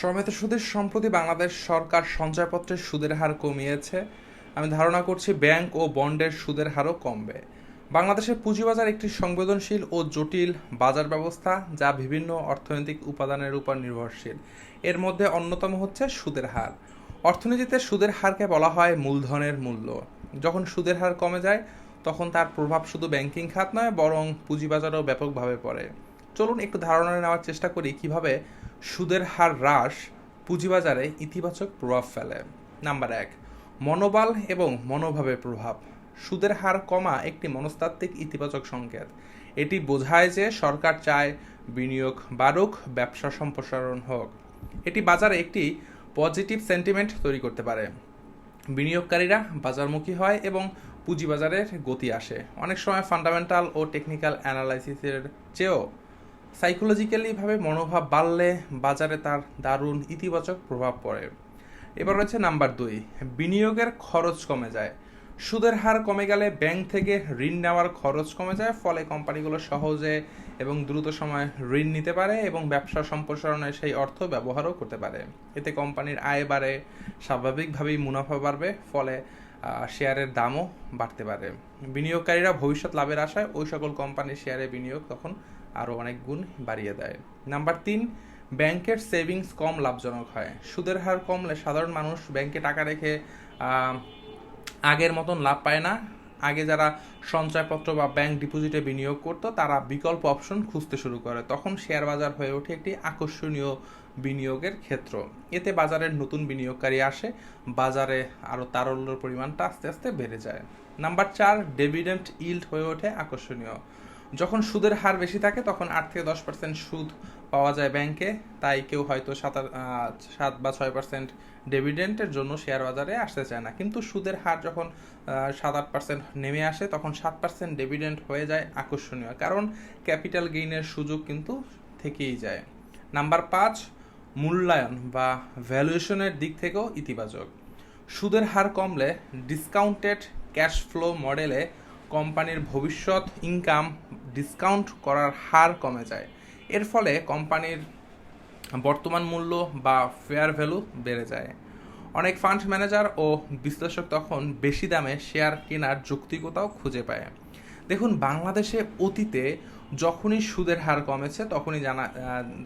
সমেত সুদের সম্প্রতি বাংলাদেশ সরকার সঞ্চয়পত্রের সুদের হার কমিয়েছে। আমি ধারণা করছি ব্যাংক ও বন্ডের সুদের হারও কমবে। বাংলাদেশের পুঁজিবাজার একটি সংবেদনশীল ও জটিল বাজার ব্যবস্থা যা বিভিন্ন অর্থনৈতিক উপাদানের উপর নির্ভরশীল। এর মধ্যে অন্যতম হচ্ছে সুদের হার। অর্থনীতিতে সুদের হারকে বলা হয় মূলধনের মূল্য। যখন সুদের হার কমে যায়, তখন তার প্রভাব শুধু ব্যাংকিং খাত নয়, বরং পুঁজিবাজারেও ব্যাপকভাবে পড়ে। চলুন একটু ধারণা নেওয়ার চেষ্টা করি কীভাবে সুদের হার হ্রাস পুঁজিবাজারে ইতিবাচক প্রভাব ফেলে। নাম্বার এক, মনোবল এবং মনোভাবের প্রভাব। সুদের হার কমা একটি মনস্তাত্ত্বিক ইতিবাচক সংকেত। এটি বোঝায় যে সরকার চায় বিনিয়োগ বাড়ুক, ব্যবসা সম্প্রসারণ হোক। এটি বাজারে একটি পজিটিভ সেন্টিমেন্ট তৈরি করতে পারে। বিনিয়োগকারীরা বাজারমুখী হয় এবং পুঁজিবাজারের গতি আসে। অনেক সময় ফান্ডামেন্টাল ও টেকনিক্যাল অ্যানালাইসিসের চেয়েও সাইকোলজিক্যালিভাবে মনোভাব বাড়লে বাজারে তার দারুণ ইতিবাচক প্রভাব পড়ে। এবার রয়েছে নাম্বার দুই, বিনিয়োগের খরচ কমে যায়। সুদের হার কমে গেলে ব্যাংক থেকে ঋণ নেওয়ার খরচ কমে যায়, ফলে কোম্পানিগুলো সহজে এবং দ্রুত সময় ঋণ নিতে পারে এবং ব্যবসা সম্প্রসারণে সেই অর্থ ব্যবহারও করতে পারে। এতে কোম্পানির আয় বাড়ে, স্বাভাবিকভাবেই মুনাফা বাড়বে, ফলে শেয়ারের দামও বাড়তে পারে। বিনিয়োগকারীরা ভবিষ্যৎ লাভের আশায় ওই সকল কোম্পানির শেয়ারে বিনিয়োগ তখন আরও অনেক গুণ বাড়িয়ে দেয়। নাম্বার তিন, ব্যাংকের সেভিংস কম লাভজনক হয়। সুদের হার কমলে সাধারণ মানুষ ব্যাংকে টাকা রেখে আগের মতন লাভ পায় না। আগে যারা সঞ্চয়পত্র বা ব্যাংক ডিপোজিটে বিনিয়োগ করত, তারা বিকল্প অপশন খুঁজতে শুরু করে। তখন শেয়ার বাজার হয়ে ওঠে একটি আকর্ষণীয় বিনিয়োগের ক্ষেত্র। এতে বাজারের নতুন বিনিয়োগকারী আসে, বাজারে আরও তারল্যর পরিমাণটা আস্তে আস্তে বেড়ে যায়। নাম্বার চার ডেভিডেন্ট ইল্ড হয়ে ওঠে আকর্ষণীয়। যখন সুদের হার বেশি থাকে, তখন আট থেকে দশ পার্সেন্ট সুদ পাওয়া যায় ব্যাংকে তাই কেউ হয়তো সাত সাত বা ছয় পার্সেন্ট ডেভিডেন্টের জন্য শেয়ার বাজারে আসতে চায় না। কিন্তু সুদের হার যখন সাত আট পার্সেন্ট নেমে আসে, তখন সাত পার্সেন্ট ডেভিডেন্ট হয়ে যায় আকর্ষণীয়। কারণ ক্যাপিটাল গেইনের সুযোগ কিন্তু থেকেই যায়। নাম্বার পাঁচ, মূল্যায়ন বা ভ্যালুয়েশনের দিক থেকেও ইতিবাচক। সুদের হার কমলে ডিসকাউন্টেড ক্যাশ ফ্লো মডেলে কোম্পানির ভবিষ্যৎ ইনকাম ডিসকাউন্ট করার হার কমে যায়। এর ফলে কোম্পানির বর্তমান মূল্য বা ফেয়ার ভ্যালু বেড়ে যায়। অনেক ফান্ড ম্যানেজার ও বিশ্লেষক তখন বেশি দামে শেয়ার কেনার যৌক্তিকতাও খুঁজে পায়। দেখুন, বাংলাদেশে অতীতে যখনই সুদের হার কমেছে, তখনই জানা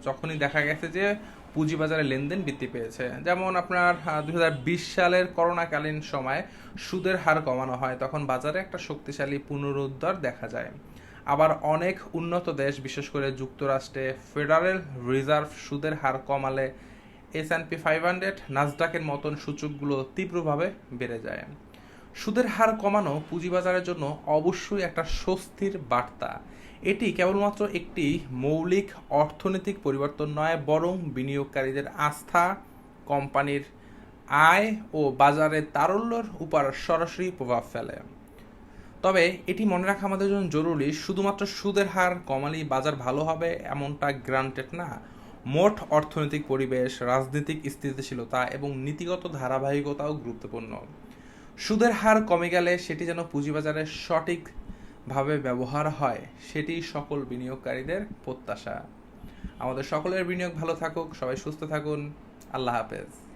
যখনই দেখা গেছে যে পুঁজিবাজারে লেনদেন বৃদ্ধি পেয়েছে। যেমন আপনার দু হাজার বিশ সালের করোনাকালীন সময় সুদের হার কমানো হয়, তখন বাজারে একটা শক্তিশালী পুনরুদ্ধার দেখা যায়। আবার অনেক উন্নত দেশ, বিশেষ করে যুক্তরাষ্ট্রে, ফেডারেল রিজার্ভ সুদের হার কমালে S and P five hundred নাসডাকের মতন সূচকগুলো তীব্রভাবে বেড়ে যায়। সুদের হার কমানো পুঁজিবাজারের জন্য অবশ্যই একটা স্বস্তির বার্তা। এটি কেবলমাত্র একটি মৌলিক অর্থনৈতিক পরিবর্তন নয়, বরং বিনিয়োগকারীদের আস্থা, কোম্পানির আয় ও বাজারের তারল্যর উপর সরাসরি প্রভাব ফেলে। তবে এটি মনে রাখা আমাদের জন্য জরুরি, শুধুমাত্র সুদের হার কমালেই বাজার ভালো হবে এমনটা গ্রান্টেড না। মোট অর্থনৈতিক পরিবেশ, রাজনৈতিক স্থিতিশীলতা এবং নীতিগত ধারাবাহিকতাও গুরুত্বপূর্ণ। সুদের হার কমে গেলে সেটি যেন পুঁজিবাজারে সঠিকভাবে ব্যবহার হয়, সেটি সকল বিনিয়োগকারীদের প্রত্যাশা। আমাদের সকলের বিনিয়োগ ভালো থাকুক, সবাই সুস্থ থাকুন। আল্লাহ হাফেজ।